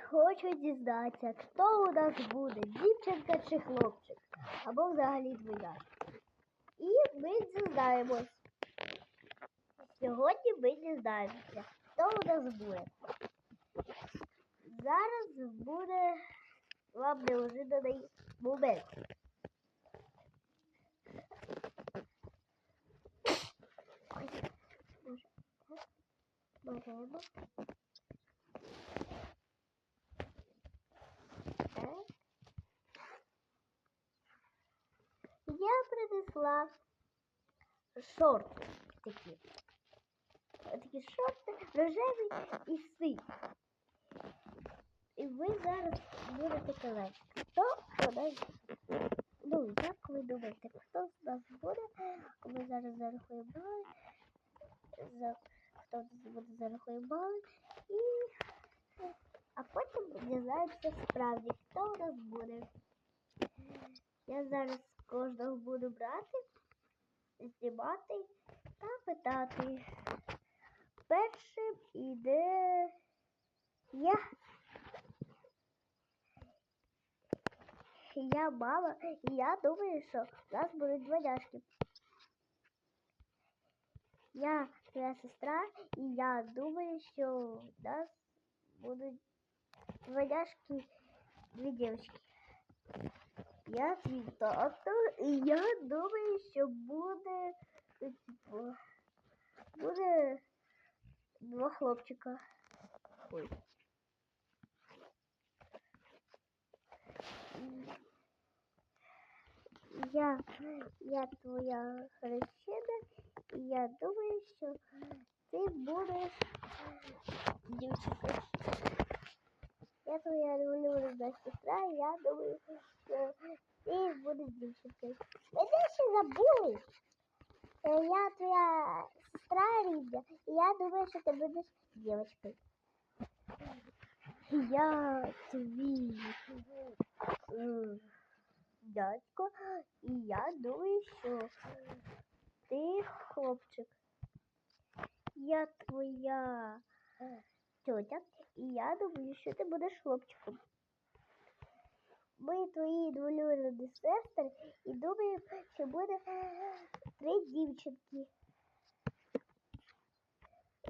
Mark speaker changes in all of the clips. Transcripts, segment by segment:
Speaker 1: Хочуть дізнатися, хто у нас буде, дівчинка чи хлопчик, або взагалі двояк. І ми дізнаємось. Сьогодні ми дізнаємося, хто у нас буде. Зараз буде вам неожиданий момент. Беремо. Я принесла шорти такі. Такі шорти рожеві і сині. І ви зараз будете казати, хто у нас Ну, як ви думаєте, хто з нас буде? Ми зараз зарахуємо бали. За... Хто з нас буде зарахуємо бали. І... А потім дізнаємося справді, хто у нас буде. Я зараз кожного буду брати, знімати та питати. Першим іде я. Я мама, і я думаю, що в нас будуть двоняшки. Я твоя сестра, і я думаю, що в нас будуть двоняшки, дві дівчинки. Я твій тато, і я думаю, що буде, типу, буде два хлопчика. Ой. Я, я твоя хрещена, і я думаю, що ти будеш дівчинкою. Я твоя улюблена сестра, і я думаю, що ти будеш дівчинкою. Ви ще забули? Е, Я твоя сестра рідна, і я думаю, що ти будеш дівчинкою. Я твій е, дядько, і я думаю, що ти хлопчик. Я твоя тетя, і я думаю, що ти будеш хлопчиком. Ми твої двоюрідні сестри і думаю, що буде три дівчинки.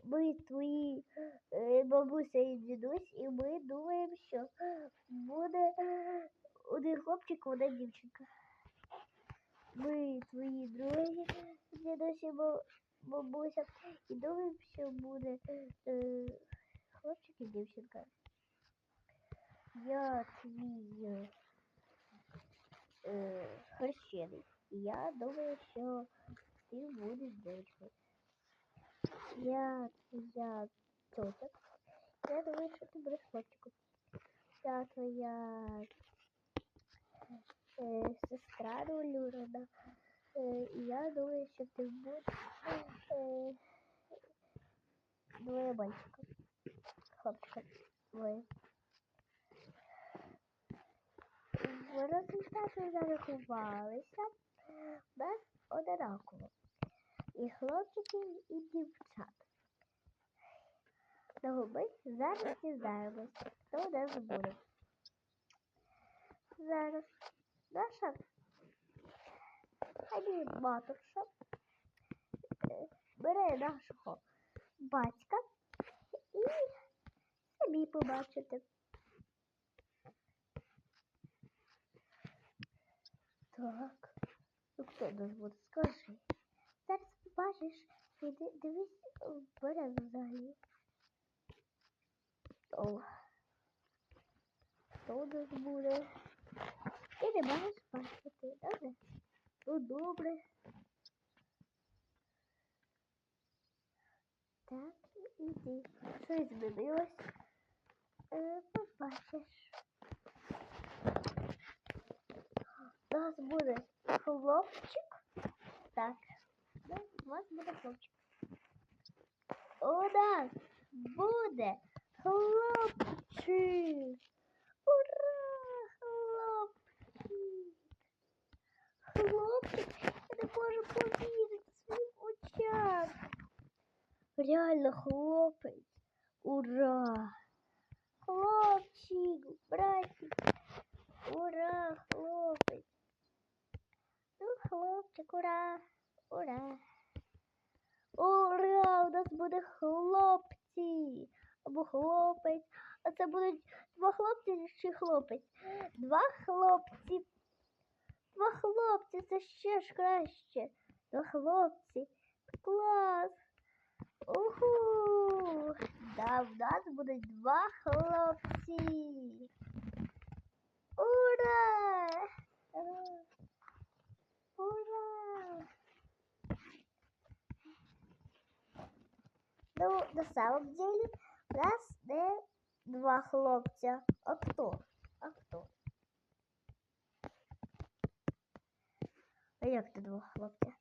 Speaker 1: Ми твої е, бабуся і дідусь, і ми думаємо, що буде один хлопчик, одна дівчинка. Ми твої друзі, дідусь і ба- бабуся, і думаємо, що буде е, хлопчик і дівчинка. Я твій е, е, хрещений. Я думаю, що ти будеш дівчинкою. Я твоя тетя. Я думаю, що ти будеш хлопчиком. Я твоя е, сестра Люрина. Е, я думаю, що ти будеш е, двоє мальчиком. Хлопчиком. Двоє. В результаті зарахувалися нас одинаково. І хлопчиків, і дівчат. Тому ми зараз дізнаємося, хто у буде. Зараз наша аніматорша е, бере нашого батька самі побачите. Так, ну хто нас буде? Скажи. Зараз побачиш, іди, дивись вперед взагалі. О. Хто нас буде? Ти не маєш бачити, добре? Ну добре. Так, іди. Щось змінилось. Е, побачиш. У нас буде хлопчик. Так. Ну, у вас буде хлопчик. У нас буде хлопчик. Ура! Хлопчик. Хлопчик. Я не можу повірити своїм очам. Реально хлопець. Ура! Хлопчик. братик. Ура, хлопець. Ну, хлопчик, ура, ура. Ура! У нас буде хлопці. Або хлопець. А це будуть два хлопці чи хлопець? Два хлопці. Два хлопці, це ще ж краще. Два хлопці. Клас. Да, в нас будуть два хлопці. Ура! Ура! Ну, на самом деле, у нас не два хлопця. А хто? А хто? А як це два хлопця?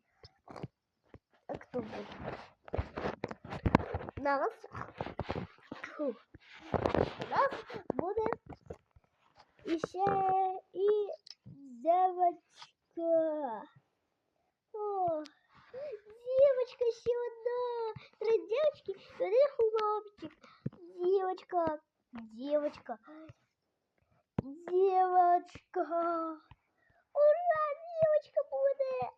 Speaker 1: А хто буде? Нас. Фу. У нас буде іще і девочка. О, девочка ще одна. Три девочки і один хлопчик. Девочка, девочка, девочка. Ура, девочка буде.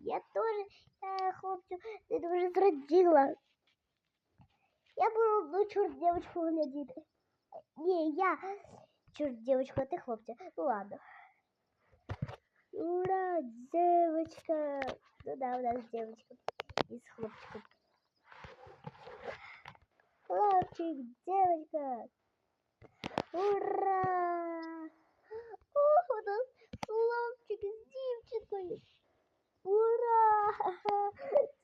Speaker 1: Я теж я, хлопцю не дуже зраділа. Я буду ну, чорт девочку глядіти. Ні, я чорт девочку, а ти хлопця. Ну ладно. Ура, девочка. Ну да, у нас девочка. И с хлопчиком. Хлопчик, девочка. Ура! Ох, у нас хлопчик с девчонкой. Ура!